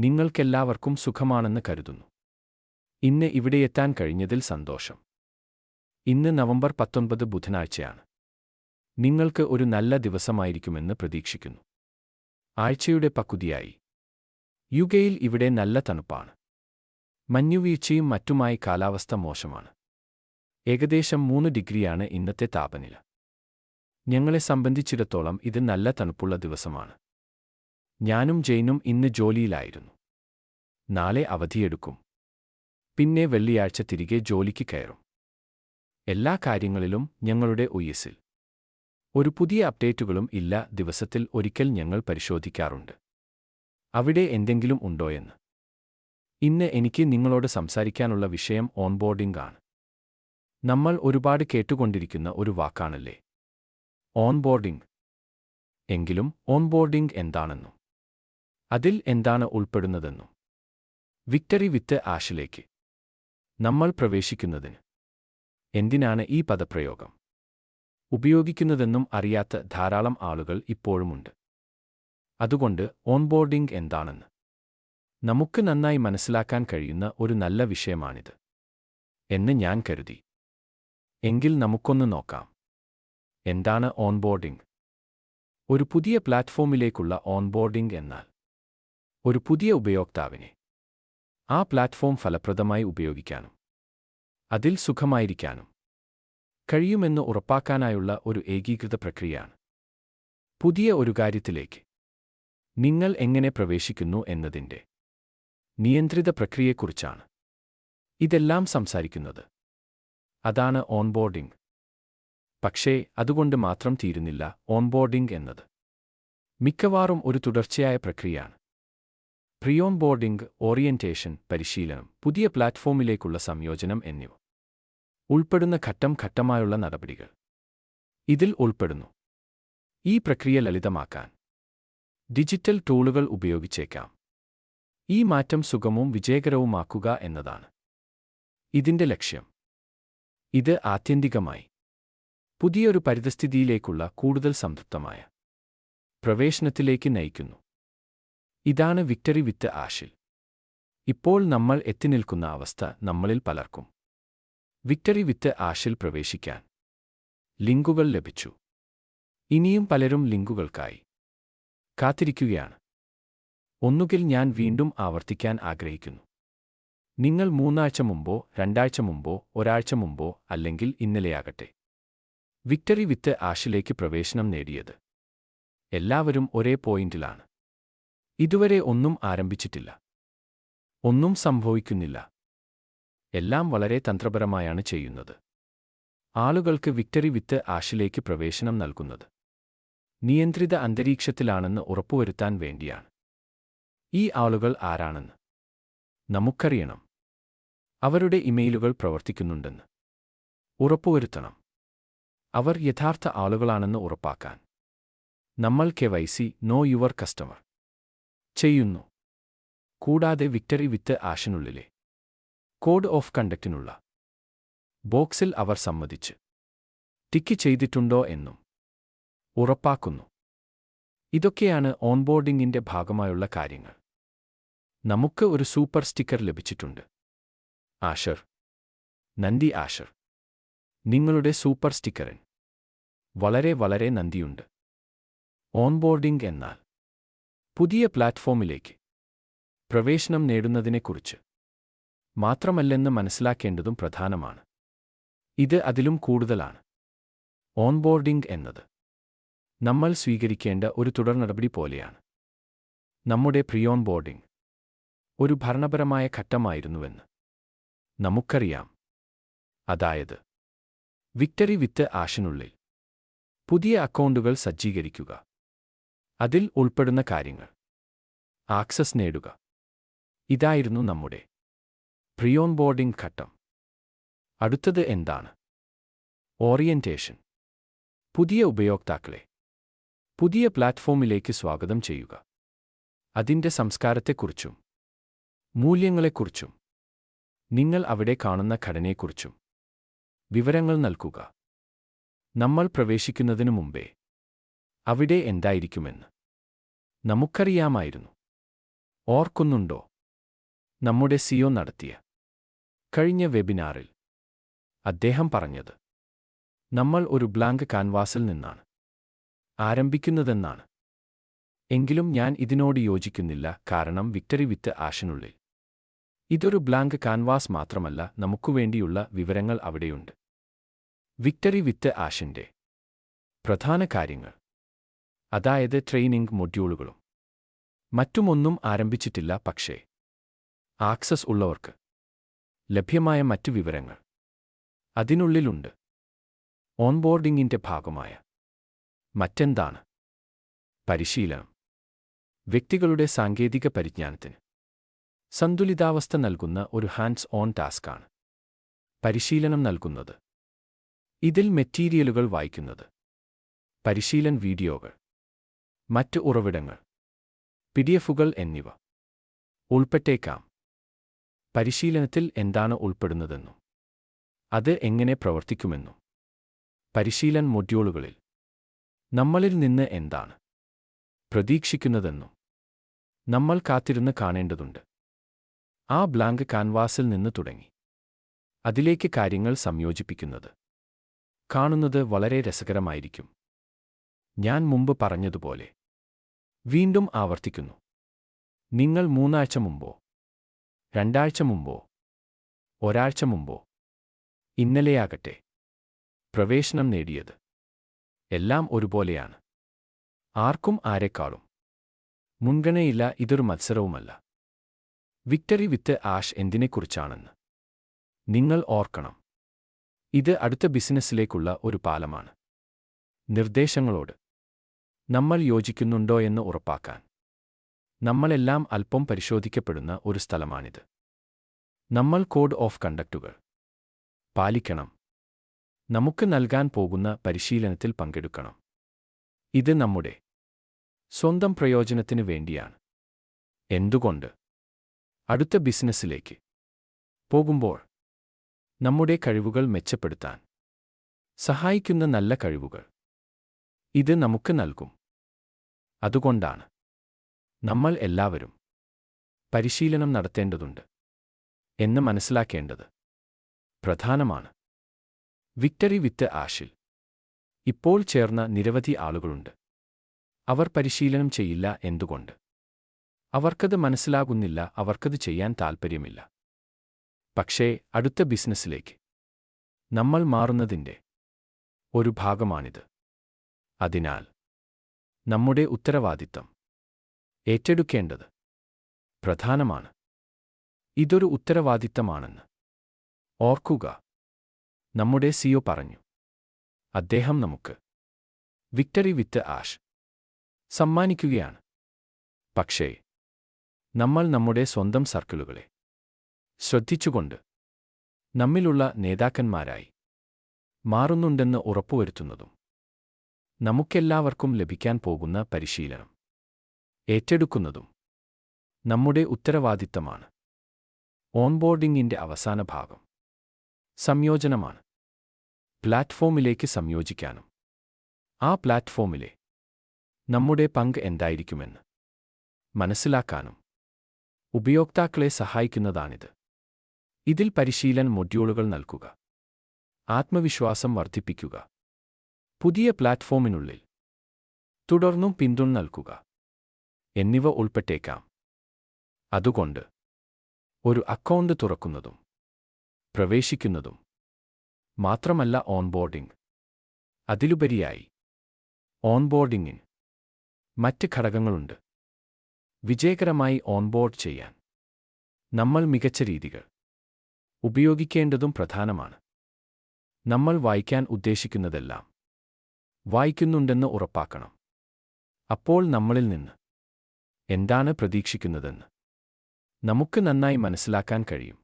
നിങ്ങൾക്കെല്ലാവർക്കും സുഖമാണെന്ന് കരുതുന്നു. ഇന്ന് ഇവിടെയെത്താൻ കഴിഞ്ഞതിൽ സന്തോഷം. ഇന്ന് നവംബർ പത്തൊൻപത് ബുധനാഴ്ചയാണ്. നിങ്ങൾക്ക് ഒരു നല്ല ദിവസമായിരിക്കുമെന്ന് പ്രതീക്ഷിക്കുന്നു. ആഴ്ചയുടെ പകുതിയായി. യുകയിൽ ഇവിടെ നല്ല തണുപ്പാണ്. മഞ്ഞുവീഴ്ചയും മറ്റുമായി കാലാവസ്ഥ മോശമാണ്. ഏകദേശം മൂന്ന് ഡിഗ്രിയാണ് ഇന്നത്തെ താപനില. ഞങ്ങളെ സംബന്ധിച്ചിടത്തോളം ഇത് നല്ല തണുപ്പുള്ള ദിവസമാണ്. ഞാനും ജെയിനും ഇന്ന് ജോലിയിലായിരുന്നു. നാളെ അവധിയെടുക്കും. പിന്നെ വെള്ളിയാഴ്ച തിരികെ ജോലിക്ക് കയറും. എല്ലാ കാര്യങ്ങളിലും ഞങ്ങളുടെ ഉയസിൽ ഒരു പുതിയ അപ്ഡേറ്റുകളും ഇല്ല ദിവസത്തിൽ ഒരിക്കൽ ഞങ്ങൾ പരിശോധിക്കാറുണ്ട്. അവിടെ എന്തെങ്കിലും ഉണ്ടോയെന്ന്. ഇന്ന് എനിക്ക് നിങ്ങളോട് സംസാരിക്കാനുള്ള വിഷയം ഓൺബോർഡിംഗ് ആണ് നമ്മൾ ഒരുപാട് കേട്ടുകൊണ്ടിരിക്കുന്ന ഒരു വാക്കാണല്ലേ? ഓൺബോർഡിംഗ്. എങ്കിലും ഓൺബോർഡിംഗ് എന്താണെന്നും. അതിൽ എന്താണ് ഉൾപ്പെടുന്നതെന്നും. വിക്ടറി വിത്ത് ആഷിലേക്ക്. നമ്മൾ പ്രവേശിക്കുന്നതിന്. എന്തിനാണ് ഈ പദപ്രയോഗം? ഉപയോഗിക്കുന്നതെന്നും അറിയാത്ത ധാരാളം ആളുകൾ ഇപ്പോഴുമുണ്ട്. അതുകൊണ്ട് ഓൺബോർഡിംഗ് എന്താണെന്ന്. നമുക്ക് നന്നായി മനസ്സിലാക്കാൻ കഴിയുന്ന ഒരു നല്ല വിഷയമാണിത്. എന്ന് ഞാൻ കരുതി. എങ്കിൽ നമുക്കൊന്ന് നോക്കാം. എന്താണ് ഓൺബോർഡിംഗ്? ഒരു പുതിയ പ്ലാറ്റ്ഫോമിലേക്കുള്ള ഓൺബോർഡിംഗ് എന്നാൽ. ഒരു പുതിയ ഉപയോക്താവിനെ. ആ പ്ലാറ്റ്ഫോം ഫലപ്രദമായി ഉപയോഗിക്കാനും അതിൽ സുഖമായിരിക്കാനും കഴിയുമെന്ന് ഉറപ്പാക്കാനായുള്ള ഒരു ഏകീകൃത പ്രക്രിയയാണ്. പുതിയ ഒരു കാര്യത്തിലേക്ക് നിങ്ങൾ എങ്ങനെ പ്രവേശിക്കുന്നു എന്നതിന്റെ നിയന്ത്രിത പ്രക്രിയയെക്കുറിച്ചാണ് ഇതെല്ലാം സംസാരിക്കുന്നത്. അതാണ് ഓൺബോർഡിംഗ്. പക്ഷേ അതുകൊണ്ട് മാത്രം തീരുന്നില്ല ഓൺബോർഡിംഗ് എന്നത്. മിക്കവാറും ഒരു തുടർച്ചയായ പ്രക്രിയയാണ്. പ്രിയോൺബോർഡിംഗ് ഓറിയന്റേഷൻ പരിശീലനം പുതിയ പ്ലാറ്റ്ഫോമിലേക്കുള്ള സംയോജനം എന്നിവ. ഉൾപ്പെടുന്ന ഘട്ടം ഘട്ടമായുള്ള നടപടികൾ. ഇതിൽ ഉൾപ്പെടുന്നു. ഈ പ്രക്രിയ ലളിതമാക്കാൻ. ഡിജിറ്റൽ ടൂളുകൾ ഉപയോഗിച്ചേക്കാം. ഈ മാറ്റം സുഗമവും വിജയകരവുമാക്കുക എന്നതാണ്. ഇതിന്റെ ലക്ഷ്യം. ഇത് ആത്യന്തികമായി. പുതിയൊരു പരിതസ്ഥിതിയിലേക്കുള്ള കൂടുതൽ സംതൃപ്തമായ. പ്രവേശനത്തിലേക്ക് നയിക്കുന്നു. ഇതാണ് വിക്ടറി വിത്ത് ആഷിൽ. ഇപ്പോൾ നമ്മൾ എത്തിനിൽക്കുന്ന അവസ്ഥ നമ്മളിൽ പലർക്കും. വിക്ടറി വിത്ത് ആഷിൽ പ്രവേശിക്കാൻ ലിങ്കുകൾ ലഭിച്ചു. ഇനിയും പലരും ലിങ്കുകൾക്കായി കാത്തിരിക്കുകയാണ്. ഒന്നുകിൽ ഞാൻ വീണ്ടും ആവർത്തിക്കാൻ ആഗ്രഹിക്കുന്നു. നിങ്ങൾ മൂന്നാഴ്ച മുമ്പോ രണ്ടാഴ്ച മുമ്പോ ഒരാഴ്ച മുമ്പോ അല്ലെങ്കിൽ ഇന്നലെയാകട്ടെ. വിക്ടറി വിത്ത് ആഷിലേക്ക് പ്രവേശനം നേടിയത് എല്ലാവരും ഒരേ പോയിന്റിലാണ്. ഇതുവരെ ഒന്നും ആരംഭിച്ചിട്ടില്ല. ഒന്നും സംഭവിക്കുന്നില്ല. എല്ലാം വളരെ തന്ത്രപരമായാണ് ചെയ്യുന്നത്. ആളുകൾക്ക് വിക്ടറി വിത്ത് ആഷിലേക്ക് പ്രവേശനം നൽകുന്നത്. നിയന്ത്രിത അന്തരീക്ഷത്തിലാണെന്ന് ഉറപ്പുവരുത്താൻ വേണ്ടിയാണ്. ഈ ആളുകൾ ആരാണെന്ന്? നമുക്കറിയണം. അവരുടെ ഇമെയിലുകൾ പ്രവർത്തിക്കുന്നുണ്ടെന്ന്. ഉറപ്പുവരുത്തണം. അവർ യഥാർത്ഥ ആളുകളാണെന്ന് ഉറപ്പാക്കാൻ. നമ്മൾ K Y C no your customer. ചെയ്യുന്നു. കൂടാതെ വിക്ടറി വിത്ത് ആഷനുള്ളിലെ. കോഡ് ഓഫ് കണ്ടക്റ്റിനുള്ള. ബോക്സിൽ അവർ സമ്മതിച്ച്. ടിക്ക് ചെയ്തിട്ടുണ്ടോ എന്നും. ഉറപ്പാക്കുന്നു. ഇതൊക്കെയാണ് ഓൺബോർഡിംഗിന്റെ ഭാഗമായുള്ള കാര്യങ്ങൾ. നമുക്ക് ഒരു സൂപ്പർ സ്റ്റിക്കർ ലഭിച്ചിട്ടുണ്ട്. ആഷർ. നന്ദി ആഷർ. നിങ്ങളുടെ സൂപ്പർ സ്റ്റിക്കറിൻ. വളരെ വളരെ നന്ദിയുണ്ട്. ഓൺബോർഡിംഗ് എന്നാൽ. പുതിയ പ്ലാറ്റ്ഫോമിലേക്ക്. പ്രവേശനം നേടുന്നതിനെക്കുറിച്ച്. മാത്രമല്ലെന്ന് മനസ്സിലാക്കേണ്ടതും പ്രധാനമാണ്. ഇത് അതിലും കൂടുതലാണ്. ഓൺബോർഡിംഗ് എന്നത്. നമ്മൾ സ്വീകരിക്കേണ്ട ഒരു തുടർ നടപടി പോലെയാണ്. നമ്മുടെ പ്രിയോൺ ബോർഡിംഗ് ഒരു ഭരണപരമായ ഘട്ടമായിരുന്നുവെന്ന്. നമുക്കറിയാം. അതായത് വിക്ടറി വിത്ത് ആഷനുള്ളിൽ. പുതിയ അക്കൗണ്ടുകൾ സജ്ജീകരിക്കുക. അതിൽ ഉൾപ്പെടുന്ന കാര്യങ്ങൾ. ആക്സസ് നേടുക. ഇതായിരുന്നു നമ്മുടെ പ്രിയോൺ ബോർഡിംഗ് ഘട്ടം. അടുത്തത് എന്താണ്? ഓറിയന്റേഷൻ. പുതിയ ഉപയോക്താക്കളെ. പുതിയ പ്ലാറ്റ്ഫോമിലേക്ക് സ്വാഗതം ചെയ്യുക. അതിന്റെ സംസ്കാരത്തെക്കുറിച്ചും മൂല്യങ്ങളെക്കുറിച്ചും. നിങ്ങൾ അവിടെ കാണുന്ന ഘടനയെക്കുറിച്ചും വിവരങ്ങൾ നൽകുക. നമ്മൾ പ്രവേശിക്കുന്നതിനു മുമ്പേ അവിടെ എന്തായിരിക്കുമെന്ന് നമുക്കറിയാമായിരുന്നു. ഓർക്കുന്നുണ്ടോ? നമ്മുടെ സിഒ നടത്തിയ കഴിഞ്ഞ വെബിനാറിൽ അദ്ദേഹം പറഞ്ഞത് നമ്മൾ ഒരു ബ്ലാങ്ക് കാൻവാസിൽ നിന്നാണ് ആരംഭിക്കുന്നതെന്നാണ്. എങ്കിലും ഞാൻ ഇതിനോട് യോജിക്കുന്നില്ല കാരണം വിക്ടറി വിത്ത് ആഷനുള്ളിൽ ഇതൊരു ബ്ലാങ്ക് കാൻവാസ് മാത്രമല്ല നമുക്കുവേണ്ടിയുള്ള വിവരങ്ങൾ അവിടെയുണ്ട്. വിക്ടറി വിത്ത് ആഷിന്റെ പ്രധാന കാര്യങ്ങൾ അതായത് ട്രെയിനിംഗ് മൊഡ്യൂളുകളും. മറ്റുമൊന്നും ആരംഭിച്ചിട്ടില്ല പക്ഷേ. ആക്സസ് ഉള്ളവർക്ക്. ലഭ്യമായ മറ്റു വിവരങ്ങൾ. അതിനുള്ളിലുണ്ട്. ഓൺബോർഡിംഗിന്റെ ഭാഗമായ. മറ്റെന്താണ്? പരിശീലനം. വ്യക്തികളുടെ സാങ്കേതിക പരിജ്ഞാനത്തിന്. സന്തുലിതാവസ്ഥ നൽകുന്ന ഒരു ഹാൻഡ്സ് ഓൺ ടാസ്ക്കാണ്. പരിശീലനം നൽകുന്നത്. ഇതിൽ മെറ്റീരിയലുകൾ വായിക്കുന്നത്. പരിശീലൻ വീഡിയോകൾ. മറ്റ് ഉറവിടങ്ങൾ പിഡിഎഫുകൾ എന്നിവ. ഉൾപ്പെട്ടേക്കാം. പരിശീലനത്തിൽ എന്താണ് ഉൾപ്പെടുന്നതെന്നും അത് എങ്ങനെ പ്രവർത്തിക്കുമെന്നും. പരിശീലൻ മൊഡ്യൂളുകളിൽ നമ്മളിൽ നിന്ന് എന്താണ് പ്രതീക്ഷിക്കുന്നതെന്നും നമ്മൾ കാത്തിരുന്ന് കാണേണ്ടതുണ്ട്. ആ ബ്ലാങ്ക് കാൻവാസിൽ നിന്ന് തുടങ്ങി. അതിലേക്ക് കാര്യങ്ങൾ സംയോജിപ്പിക്കുന്നത് കാണുന്നത് വളരെ രസകരമായിരിക്കും. ഞാൻ മുമ്പ് പറഞ്ഞതുപോലെ വീണ്ടും ആവർത്തിക്കുന്നു. നിങ്ങൾ മൂന്നാഴ്ച മുമ്പോ രണ്ടാഴ്ച മുമ്പോ ഒരാഴ്ച മുമ്പോ ഇന്നലെയാകട്ടെ പ്രവേശനം നേടിയത് എല്ലാം ഒരുപോലെയാണ്. ആർക്കും ആരെക്കാളും മുൻഗണയില്ല ഇതൊരു മത്സരവുമല്ല. വിക്ടറി വിത്ത് ആഷ് എന്തിനെക്കുറിച്ചാണെന്ന് നിങ്ങൾ ഓർക്കണം. ഇത് അടുത്ത ബിസിനസ്സിലേക്കുള്ള ഒരു പാലമാണ്. നിർദ്ദേശങ്ങളോട് നമ്മൾ യോജിക്കുന്നുണ്ടോയെന്ന് ഉറപ്പാക്കാൻ. നമ്മളെല്ലാം അല്പം പരിശോധിക്കപ്പെടുന്ന ഒരു സ്ഥലമാണിത്. നമ്മൾ കോഡ് ഓഫ് കണ്ടക്റ്റുകൾ പാലിക്കണം. നമുക്ക് നൽകാൻ പോകുന്ന പരിശീലനത്തിൽ പങ്കെടുക്കണം. ഇത് നമ്മുടെ സ്വന്തം പ്രയോജനത്തിനു വേണ്ടിയാണ്. എന്തുകൊണ്ട്? അടുത്ത ബിസിനസ്സിലേക്ക് പോകുമ്പോൾ നമ്മുടെ കഴിവുകൾ മെച്ചപ്പെടുത്താൻ സഹായിക്കുന്ന നല്ല കഴിവുകൾ ഇത് നമുക്ക് നൽകും. അതുകൊണ്ടാണ്. നമ്മൾ എല്ലാവരും പരിശീലനം നടത്തേണ്ടതുണ്ട് എന്ന് മനസ്സിലാക്കേണ്ടത് പ്രധാനമാണ്. വിക്ടറി വിത്ത് ആഷിൽ ഇപ്പോൾ ചേർന്ന നിരവധി ആളുകളുണ്ട്. അവർ പരിശീലനം ചെയ്യില്ല എന്തുകൊണ്ട്? അവർക്കത് മനസ്സിലാകുന്നില്ല അവർക്കത് ചെയ്യാൻ താൽപ്പര്യമില്ല. പക്ഷേ അടുത്ത ബിസിനസ്സിലേക്ക് നമ്മൾ മാറുന്നതിന്റെ ഒരു ഭാഗമാണിത്. അതിനാൽ നമ്മുടെ ഉത്തരവാദിത്തം. ഏറ്റെടുക്കേണ്ടത് പ്രധാനമാണ്. ഇതൊരു ഉത്തരവാദിത്തമാണെന്ന് ഓർക്കുക. നമ്മുടെ സിഒ പറഞ്ഞു. അദ്ദേഹം നമുക്ക് വിക്ടറി വിത്ത് ആഷ് സമ്മാനിക്കുകയാണ്. പക്ഷേ നമ്മൾ നമ്മുടെ സ്വന്തം സർക്കിളുകളെ ശ്രദ്ധിച്ചുകൊണ്ട് നമ്മിലുള്ള നേതാക്കന്മാരായി മാറുന്നുണ്ടെന്ന് ഉറപ്പുവരുത്തുന്നതും നമുക്കെല്ലാവർക്കും ലഭിക്കാൻ പോകുന്ന പരിശീലനം. ഏറ്റെടുക്കുന്നതും നമ്മുടെ ഉത്തരവാദിത്തമാണ്. ഓൺബോർഡിംഗിന്റെ അവസാന ഭാഗം. സംയോജനമാണ്. പ്ലാറ്റ്ഫോമിലേക്ക് സംയോജിക്കാനും. ആ പ്ലാറ്റ്ഫോമിലെ നമ്മുടെ പങ്ക് എന്തായിരിക്കുമെന്ന് മനസ്സിലാക്കാനും ഉപയോക്താക്കളെ സഹായിക്കുന്നതാണിത്. ഇതിൽ പരിശീലൻ മൊഡ്യൂളുകൾ നൽകുക. ആത്മവിശ്വാസം വർദ്ധിപ്പിക്കുക. പുതിയ പ്ലാറ്റ്ഫോമിനുള്ളിൽ. തുടർന്നും പിന്തുണ നൽകുക. എന്നിവ ഉൾപ്പെട്ടേക്കാം. അതുകൊണ്ട് ഒരു അക്കൗണ്ട് തുറക്കുന്നതും പ്രവേശിക്കുന്നതും മാത്രമല്ല ഓൺബോർഡിംഗ്. അതിലുപരിയായി ഓൺബോർഡിംഗിന് മറ്റ് ഘടകങ്ങളുണ്ട്. വിജയകരമായി ഓൺബോർഡ് ചെയ്യാൻ നമ്മൾ മികച്ച രീതികൾ ഉപയോഗിക്കേണ്ടതും പ്രധാനമാണ്. നമ്മൾ വായിക്കാൻ ഉദ്ദേശിക്കുന്നതെല്ലാം വായിക്കുന്നുണ്ടെന്ന് ഉറപ്പാക്കണം. അപ്പോൾ നമ്മളിൽ നിന്ന് എന്താണ് പ്രതീക്ഷിക്കുന്നതെന്ന് നമുക്ക് നന്നായി മനസ്സിലാക്കാൻ കഴിയും.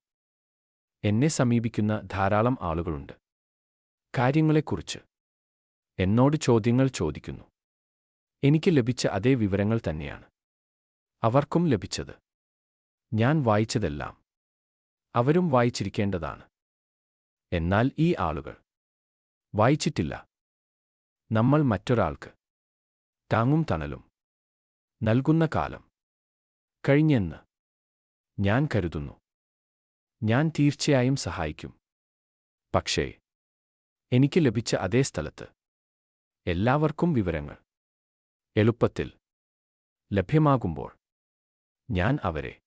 എന്നെ സമീപിക്കുന്ന ധാരാളം ആളുകളുണ്ട്. കാര്യങ്ങളെക്കുറിച്ച് എന്നോട് ചോദ്യങ്ങൾ ചോദിക്കുന്നു. എനിക്ക് ലഭിച്ച അതേ വിവരങ്ങൾ തന്നെയാണ്. അവർക്കും ലഭിച്ചത്. ഞാൻ വായിച്ചതെല്ലാം അവരും വായിച്ചിരിക്കേണ്ടതാണ്. എന്നാൽ ഈ ആളുകൾ വായിച്ചിട്ടില്ല. നമ്മൾ മറ്റൊരാൾക്ക് താങ്ങും തണലും നൽകുന്ന കാലം. കഴിഞ്ഞെന്ന് ഞാൻ കരുതുന്നു. ഞാൻ തീർച്ചയായും സഹായിക്കും. പക്ഷേ എനിക്ക് ലഭിച്ച അതേ സ്ഥലത്ത് എല്ലാവർക്കും വിവരങ്ങൾ എളുപ്പത്തിൽ ലഭ്യമാകുമ്പോൾ ഞാൻ അവരെ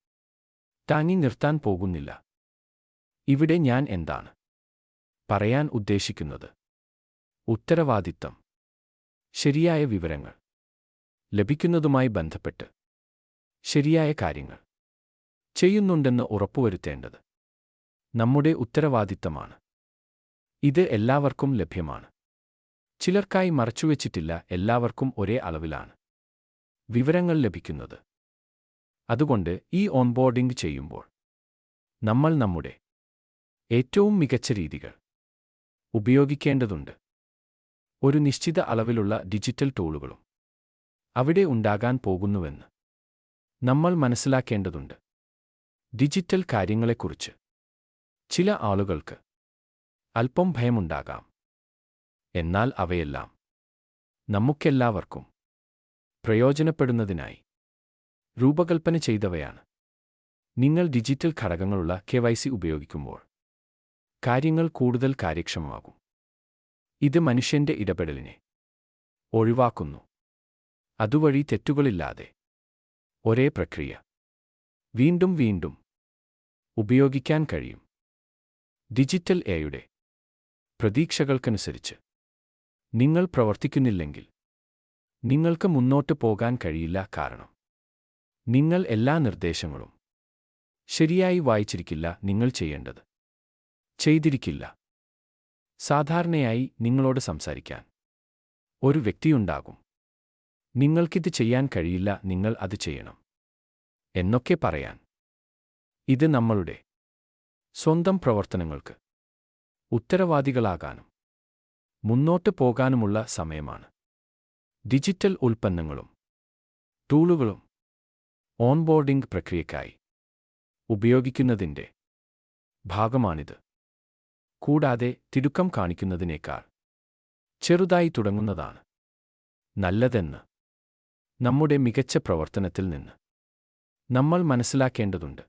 താങ്ങി നിർത്താൻ പോകുന്നില്ല. ഇവിടെ ഞാൻ എന്താണ് പറയാൻ ഉദ്ദേശിക്കുന്നത്? ഉത്തരവാദിത്തം ശരിയായ വിവരങ്ങൾ. ലഭിക്കുന്നതുമായി ബന്ധപ്പെട്ട്. ശരിയായ കാര്യങ്ങൾ. ചെയ്യുന്നുണ്ടെന്ന് ഉറപ്പുവരുത്തേണ്ടത്. നമ്മുടെ ഉത്തരവാദിത്തമാണ്. ഇത് എല്ലാവർക്കും ലഭ്യമാണ്. ചിലർക്കായി മറച്ചുവെച്ചിട്ടില്ല എല്ലാവർക്കും ഒരേ അളവിലാണ്. വിവരങ്ങൾ ലഭിക്കുന്നത്. അതുകൊണ്ട് ഈ ഓൺബോർഡിംഗ് ചെയ്യുമ്പോൾ നമ്മൾ നമ്മുടെ ഏറ്റവും മികച്ച രീതികൾ ഉപയോഗിക്കേണ്ടതുണ്ട്. ഒരു നിശ്ചിത അളവിലുള്ള ഡിജിറ്റൽ ടൂളുകളും അവിടെ ഉണ്ടാകാൻ പോകുന്നുവെന്ന് നമ്മൾ മനസ്സിലാക്കേണ്ടതുണ്ട്. ഡിജിറ്റൽ കാര്യങ്ങളെക്കുറിച്ച് ചില ആളുകൾക്ക് അല്പം ഭയമുണ്ടാകാം. എന്നാൽ അവയെല്ലാം നമുക്കെല്ലാവർക്കും പ്രയോജനപ്പെടുന്നതിനായി രൂപകൽപ്പന ചെയ്തവയാണ്. നിങ്ങൾ ഡിജിറ്റൽ ഘടകങ്ങളുള്ള കെ ഉപയോഗിക്കുമ്പോൾ കാര്യങ്ങൾ കൂടുതൽ കാര്യക്ഷമമാകും. ഇത് മനുഷ്യന്റെ ഇടപെടലിനെ ഒഴിവാക്കുന്നു. അതുവഴി തെറ്റുകളില്ലാതെ ഒരേ പ്രക്രിയ. വീണ്ടും വീണ്ടും ഉപയോഗിക്കാൻ കഴിയും. ഡിജിറ്റൽ എയുടെ പ്രതീക്ഷകൾക്കനുസരിച്ച് നിങ്ങൾ പ്രവർത്തിക്കുന്നില്ലെങ്കിൽ നിങ്ങൾക്ക് മുന്നോട്ട് പോകാൻ കഴിയില്ല കാരണം നിങ്ങൾ എല്ലാ നിർദ്ദേശങ്ങളും ശരിയായി വായിച്ചിരിക്കില്ല നിങ്ങൾ ചെയ്യേണ്ടത് ചെയ്തിരിക്കില്ല. സാധാരണയായി നിങ്ങളോട് സംസാരിക്കാൻ. ഒരു വ്യക്തിയുണ്ടാകും. നിങ്ങൾക്കിത് ചെയ്യാൻ കഴിയില്ല നിങ്ങൾ അത് ചെയ്യണം. എന്നൊക്കെ പറയാൻ. ഇത് നമ്മളുടെ സ്വന്തം പ്രവർത്തനങ്ങൾക്ക് ഉത്തരവാദികളാകാനും മുന്നോട്ട് പോകാനുമുള്ള സമയമാണ്. ഡിജിറ്റൽ ഉൽപ്പന്നങ്ങളും ടൂളുകളും ഓൺബോർഡിംഗ് പ്രക്രിയയ്ക്കായി ഉപയോഗിക്കുന്നതിന്റെ ഭാഗമാണിത്. കൂടാതെ തിടുക്കം കാണിക്കുന്നതിനേക്കാൾ ചെറുതായി തുടങ്ങുന്നതാണ് നല്ലതെന്ന് നമ്മുടെ മികച്ച പ്രവർത്തനത്തിൽ നിന്ന് നമ്മൾ മനസ്സിലാക്കേണ്ടതുണ്ട്.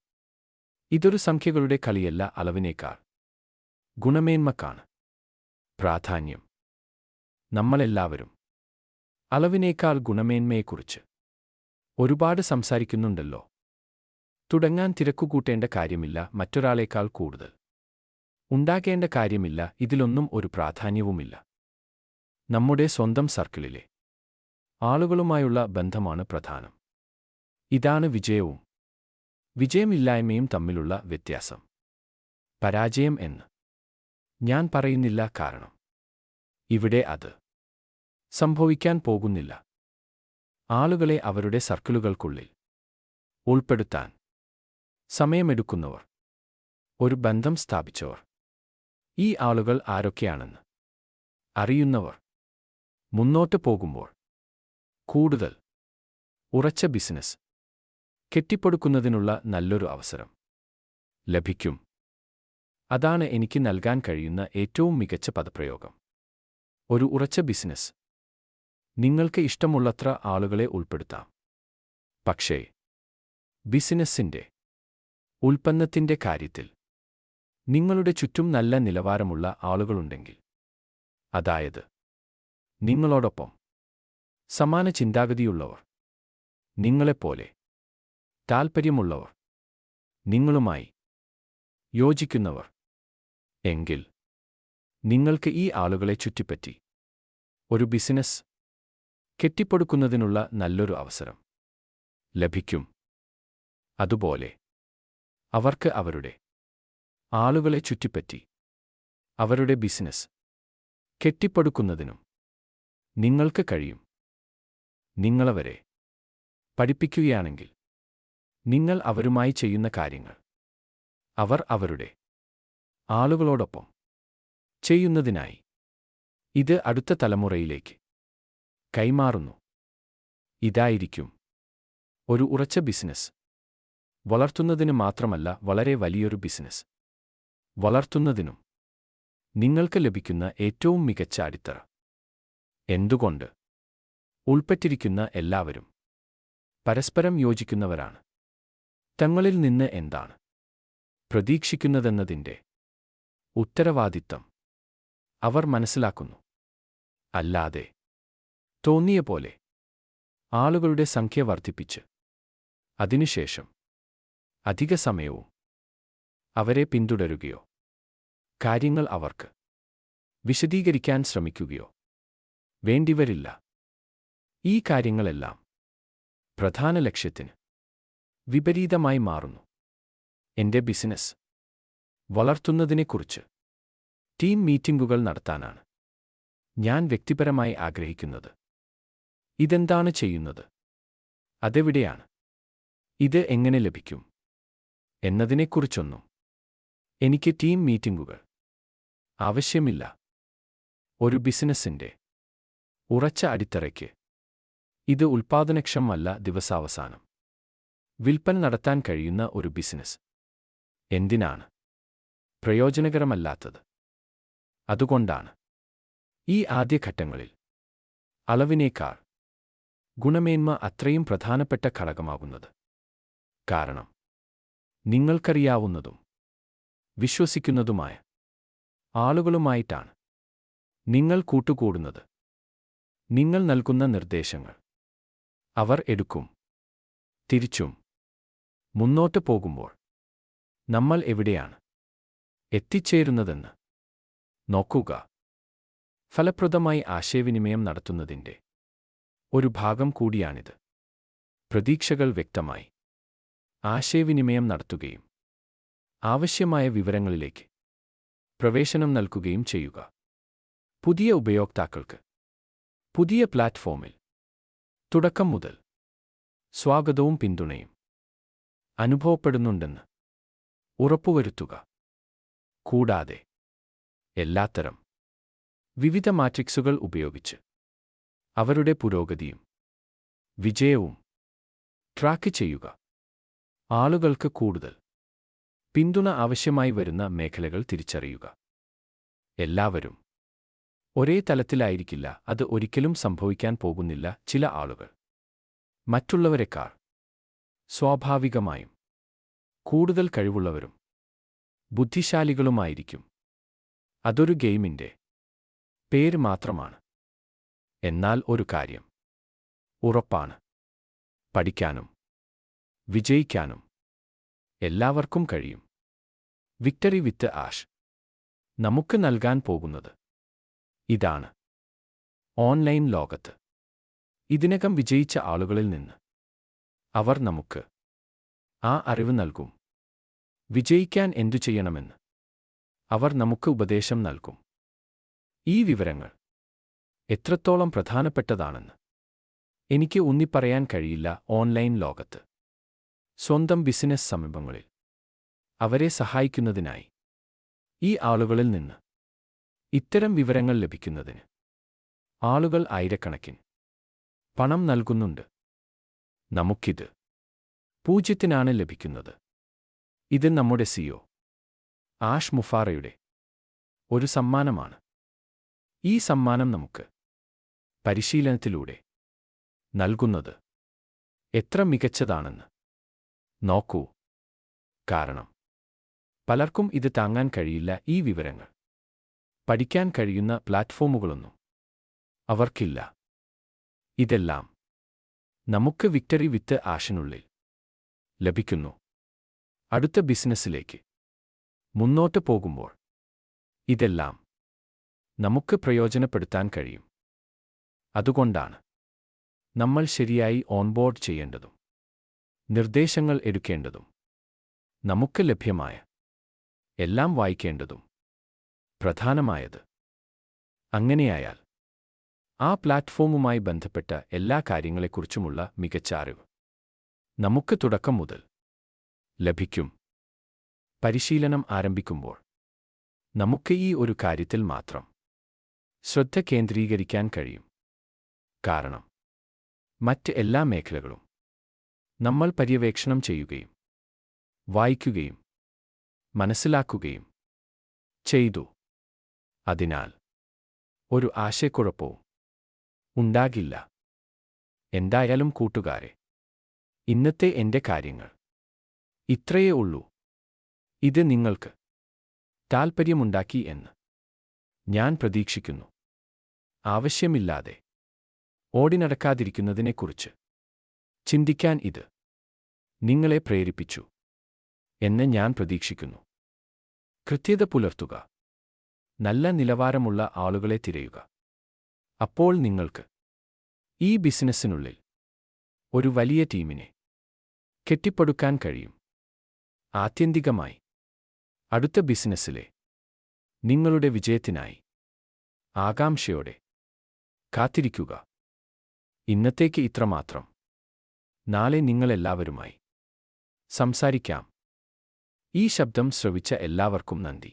ഇതൊരു സംഖ്യകളുടെ കളിയല്ല അളവിനേക്കാൾ ഗുണമേന്മക്കാണ്. പ്രാധാന്യം നമ്മളെല്ലാവരും അളവിനേക്കാൾ ഗുണമേന്മയെക്കുറിച്ച് ഒരുപാട് സംസാരിക്കുന്നുണ്ടല്ലോ. തുടങ്ങാൻ തിരക്കുകൂട്ടേണ്ട കാര്യമില്ല മറ്റൊരാളേക്കാൾ കൂടുതൽ. ഉണ്ടാകേണ്ട കാര്യമില്ല ഇതിലൊന്നും ഒരു പ്രാധാന്യവുമില്ല. നമ്മുടെ സ്വന്തം സർക്കിളിലെ ആളുകളുമായുള്ള ബന്ധമാണ് പ്രധാനം. ഇതാണ് വിജയവും. വിജയമില്ലായ്മയും തമ്മിലുള്ള വ്യത്യാസം. പരാജയം എന്ന് ഞാൻ പറയുന്നില്ല കാരണം. ഇവിടെ അത് സംഭവിക്കാൻ പോകുന്നില്ല. ആളുകളെ അവരുടെ സർക്കിളുകൾക്കുള്ളിൽ ഉൾപ്പെടുത്താൻ സമയമെടുക്കുന്നവർ. ഒരു ബന്ധം സ്ഥാപിച്ചവർ. ഈ ആളുകൾ ആരൊക്കെയാണെന്ന് അറിയുന്നവർ മുന്നോട്ട് പോകുമ്പോൾ കൂടുതൽ ഉറച്ച ബിസിനസ് കെട്ടിപ്പടുക്കുന്നതിനുള്ള നല്ലൊരു അവസരം ലഭിക്കും. അതാണ് എനിക്ക് നൽകാൻ കഴിയുന്ന ഏറ്റവും മികച്ച പദപ്രയോഗം. ഒരു ഉറച്ച ബിസിനസ് നിങ്ങൾക്ക് ഇഷ്ടമുള്ളത്ര ആളുകളെ ഉൾപ്പെടുത്താം. പക്ഷേ ബിസിനസ്സിന്റെ ഉൽപ്പന്നത്തിന്റെ കാര്യത്തിൽ നിങ്ങളുടെ ചുറ്റും നല്ല നിലവാരമുള്ള ആളുകളുണ്ടെങ്കിൽ. അതായത് നിങ്ങളോടൊപ്പം സമാന ചിന്താഗതിയുള്ളവർ നിങ്ങളെപ്പോലെ താൽപ്പര്യമുള്ളവർ നിങ്ങളുമായി യോജിക്കുന്നവർ എങ്കിൽ നിങ്ങൾക്ക് ഈ ആളുകളെ ചുറ്റിപ്പറ്റി ഒരു ബിസിനസ് കെട്ടിപ്പടുക്കുന്നതിനുള്ള നല്ലൊരു അവസരം ലഭിക്കും. അതുപോലെ അവർക്ക് അവരുടെ ആളുകളെ ചുറ്റിപ്പറ്റി. അവരുടെ ബിസിനസ് കെട്ടിപ്പടുക്കുന്നതിനും. നിങ്ങൾക്ക് കഴിയും. നിങ്ങളവരെ പഠിപ്പിക്കുകയാണെങ്കിൽ. നിങ്ങൾ അവരുമായി ചെയ്യുന്ന കാര്യങ്ങൾ. അവർ അവരുടെ. ആളുകളോടൊപ്പം. ചെയ്യുന്നതിനായി. ഇത് അടുത്ത തലമുറയിലേക്ക്. കൈമാറുന്നു. ഇതായിരിക്കും. ഒരു ഉറച്ച ബിസിനസ് വളർത്തുന്നതിന് മാത്രമല്ല വളരെ വലിയൊരു ബിസിനസ് വളർത്തുന്നതിനും നിങ്ങൾക്ക് ലഭിക്കുന്ന ഏറ്റവും മികച്ച അടിത്തറ. എന്തുകൊണ്ട്? ഉൾപ്പെട്ടിരിക്കുന്ന എല്ലാവരും പരസ്പരം യോജിക്കുന്നവരാണ്. തങ്ങളിൽ നിന്ന് എന്താണ് പ്രതീക്ഷിക്കുന്നതെന്നതിന്റെ ഉത്തരവാദിത്തം അവർ മനസ്സിലാക്കുന്നു. അല്ലാതെ തോന്നിയ പോലെ ആളുകളുടെ സംഖ്യ വർദ്ധിപ്പിച്ച് അതിനുശേഷം അധിക സമയവും അവരെ പിന്തുടരുകയോ കാര്യങ്ങൾ അവർക്ക് വിശദീകരിക്കാൻ ശ്രമിക്കുകയോ വേണ്ടിവരില്ല. ഈ കാര്യങ്ങളെല്ലാം പ്രധാന ലക്ഷ്യത്തിന് വിപരീതമായി മാറുന്നു. എന്റെ ബിസിനസ് വളർത്തുന്നതിനെക്കുറിച്ച് ടീം മീറ്റിംഗുകൾ നടത്താനാണ് ഞാൻ വ്യക്തിപരമായി ആഗ്രഹിക്കുന്നത്. ഇതെന്താണ് ചെയ്യുന്നത്? അതെവിടെയാണ്? ഇത് എങ്ങനെ ലഭിക്കും? എന്നതിനെക്കുറിച്ചൊന്നും എനിക്ക് ടീം മീറ്റിംഗുകൾ ആവശ്യമില്ല. ഒരു ബിസിനസ്സിന്റെ ഉറച്ച അടിത്തറയ്ക്ക്. ഇത് ഉൽപ്പാദനക്ഷമല്ല ദിവസാവസാനം. വിൽപ്പന നടത്താൻ കഴിയുന്ന ഒരു ബിസിനസ് എന്തിനാണ്? പ്രയോജനകരമല്ലാത്തത്. അതുകൊണ്ടാണ്. ഈ ആദ്യഘട്ടങ്ങളിൽ അളവിനേക്കാൾ ഗുണമേന്മ അത്രയും പ്രധാനപ്പെട്ട ഘടകമാകുന്നത്. കാരണം നിങ്ങൾക്കറിയാവുന്നതും വിശ്വസിക്കുന്നതുമായ ആളുകളുമായിട്ടാണ്. നിങ്ങൾ കൂട്ടുകൂടുന്നത്. നിങ്ങൾ നൽകുന്ന നിർദ്ദേശങ്ങൾ. അവർ എടുക്കും. തിരിച്ചും. മുന്നോട്ട് പോകുമ്പോൾ. നമ്മൾ എവിടെയാണ്? എത്തിച്ചേരുന്നതെന്ന്. നോക്കുക. ഫലപ്രദമായി ആശയവിനിമയം നടത്തുന്നതിന്റെ ഒരു ഭാഗം കൂടിയാണിത്. പ്രതീക്ഷകൾ വ്യക്തമായി. ആശയവിനിമയം നടത്തുകയും ആവശ്യമായ വിവരങ്ങളിലേക്ക് പ്രവേശനം നൽകുകയും ചെയ്യുക. പുതിയ ഉപയോക്താക്കൾക്ക്. പുതിയ പ്ലാറ്റ്ഫോമിൽ. തുടക്കം മുതൽ. സ്വാഗതവും പിന്തുണയും. അനുഭവപ്പെടുന്നുണ്ടെന്ന്. ഉറപ്പുവരുത്തുക. കൂടാതെ. എല്ലാത്തരം. വിവിധ മാട്രിക്സുകൾ ഉപയോഗിച്ച്. അവരുടെ പുരോഗതിയും. വിജയവും. ട്രാക്ക് ചെയ്യുക. ആളുകൾക്ക് കൂടുതൽ. പിന്തുണ ആവശ്യമായി വരുന്ന മേഖലകൾ തിരിച്ചറിയുക. എല്ലാവരും. ഒരേ തലത്തിലായിരിക്കില്ല അത് ഒരിക്കലും സംഭവിക്കാൻ പോകുന്നില്ല ചില ആളുകൾ. മറ്റുള്ളവരെക്കാൾ. സ്വാഭാവികമായും. കൂടുതൽ കഴിവുള്ളവരും. ബുദ്ധിശാലികളുമായിരിക്കും. അതൊരു ഗെയിമിന്റെ. പേര് മാത്രമാണ്. എന്നാൽ ഒരു കാര്യം. ഉറപ്പാണ്. പഠിക്കാനും. വിജയിക്കാനും. എല്ലാവർക്കും കഴിയും. Victory with Ash. നമുക്ക് നൽകാൻ പോകുന്നത്. ഇതാണ്. ഓൺലൈൻ ലോകത്ത്. ഇതിനകം വിജയിച്ച ആളുകളിൽ നിന്ന്. അവർ നമുക്ക് ആ അറിവ് നൽകും. വിജയിക്കാൻ എന്തു ചെയ്യണമെന്ന്. അവർ നമുക്ക് ഉപദേശം നൽകും. ഈ വിവരങ്ങൾ എത്രത്തോളം പ്രധാനപ്പെട്ടതാണെന്ന്. എനിക്ക് ഊന്നിപ്പറയാൻ കഴിയില്ല ഓൺലൈൻ ലോകത്ത്. സ്വന്തം ബിസിനസ് സമീപങ്ങളിൽ അവരെ സഹായിക്കുന്നതിനായി ഈ ആളുകളിൽ നിന്ന് ഇത്തരം വിവരങ്ങൾ ലഭിക്കുന്നതിന് ആളുകൾ ആയിരക്കണക്കിന് പണം നൽകുന്നുണ്ട്. നമുക്കിത് പൂജ്യത്തിനാണ് ലഭിക്കുന്നത്. ഇത് നമ്മുടെ സിഒ ആഷ് മുഫാറയുടെ ഒരു സമ്മാനമാണ്. ഈ സമ്മാനം നമുക്ക് പരിശീലനത്തിലൂടെ നൽകുന്നത് എത്ര മികച്ചതാണെന്ന് നോക്കൂ. കാരണം പലർക്കും ഇത് താങ്ങാൻ കഴിയില്ല ഈ വിവരങ്ങൾ. പഠിക്കാൻ കഴിയുന്ന പ്ലാറ്റ്ഫോമുകളൊന്നും അവർക്കില്ല. ഇതെല്ലാം നമുക്ക് വിക്ടറി വിത്ത് ആഷനുള്ളിൽ ലഭിക്കുന്നു. അടുത്ത ബിസിനസ്സിലേക്ക് മുന്നോട്ട് പോകുമ്പോൾ ഇതെല്ലാം നമുക്ക് പ്രയോജനപ്പെടുത്താൻ കഴിയും. അതുകൊണ്ടാണ് നമ്മൾ ശരിയായി ഓൺബോർഡ് ചെയ്യേണ്ടതും. നിർദ്ദേശങ്ങൾ എടുക്കേണ്ടതും നമുക്ക് ലഭ്യമായ എല്ലാം വായിക്കേണ്ടതും പ്രധാനമായത് അങ്ങനെയായാൽ ആ പ്ലാറ്റ്ഫോമുമായി ബന്ധപ്പെട്ട എല്ലാ കാര്യങ്ങളെക്കുറിച്ചുമുള്ള മികച്ച അറിവ് നമുക്ക് തുടക്കം മുതൽ ലഭിക്കും. പരിശീലനം ആരംഭിക്കുമ്പോൾ നമുക്ക് ഈ ഒരു കാര്യത്തിൽ മാത്രം ശ്രദ്ധ കേന്ദ്രീകരിക്കാൻ കഴിയും. കാരണം മറ്റ് എല്ലാ മേഖലകളും നമ്മൾ പര്യവേക്ഷണം ചെയ്യുകയും വായിക്കുകയും മനസ്സിലാക്കുകയും ചെയ്തു. അതിനാൽ ഒരു ആശയക്കുഴപ്പവും ഉണ്ടാകില്ല. എന്തായാലും കൂട്ടുകാരെ ഇന്നത്തെ എന്റെ കാര്യങ്ങൾ ഇത്രയേ ഉള്ളൂ. ഇത് നിങ്ങൾക്ക് താൽപ്പര്യമുണ്ടാക്കി എന്ന് ഞാൻ പ്രതീക്ഷിക്കുന്നു. ആവശ്യമില്ലാതെ ഓടിനടക്കാതിരിക്കുന്നതിനെക്കുറിച്ച് ചിന്തിക്കാൻ ഇത് നിങ്ങളെ പ്രേരിപ്പിച്ചു എന്ന് ഞാൻ പ്രതീക്ഷിക്കുന്നു. കൃത്യത പുലർത്തുക. നല്ല നിലവാരമുള്ള ആളുകളെ തിരയുക. അപ്പോൾ നിങ്ങൾക്ക് ഈ ബിസിനസ്സിനുള്ളിൽ ഒരു വലിയ ടീമിനെ കെട്ടിപ്പടുക്കാൻ കഴിയും. ആത്യന്തികമായി അടുത്ത ബിസിനസ്സിലെ നിങ്ങളുടെ വിജയത്തിനായി ആകാംക്ഷയോടെ കാത്തിരിക്കുക. ഇന്നത്തേക്ക് ഇത്രമാത്രം. നാളെ നിങ്ങളെല്ലാവരുമായി സംസാരിക്കാം. ഈ ശബ്ദം ശ്രവിച്ച എല്ലാവർക്കും നന്ദി.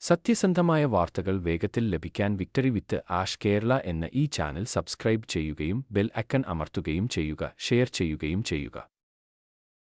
സത്യസന്ധമായ വാർത്തകൾ വേഗത്തിൽ ലഭിക്കാൻ വിക്ടറി വിത്ത് ആഷ് കേരള എന്ന ഈ ചാനൽ സബ്സ്ക്രൈബ് ചെയ്യുകയും ബെൽ ഐക്കൺ അമർത്തുകയും ചെയ്യുക ഷെയർ ചെയ്യുകയും ചെയ്യുക.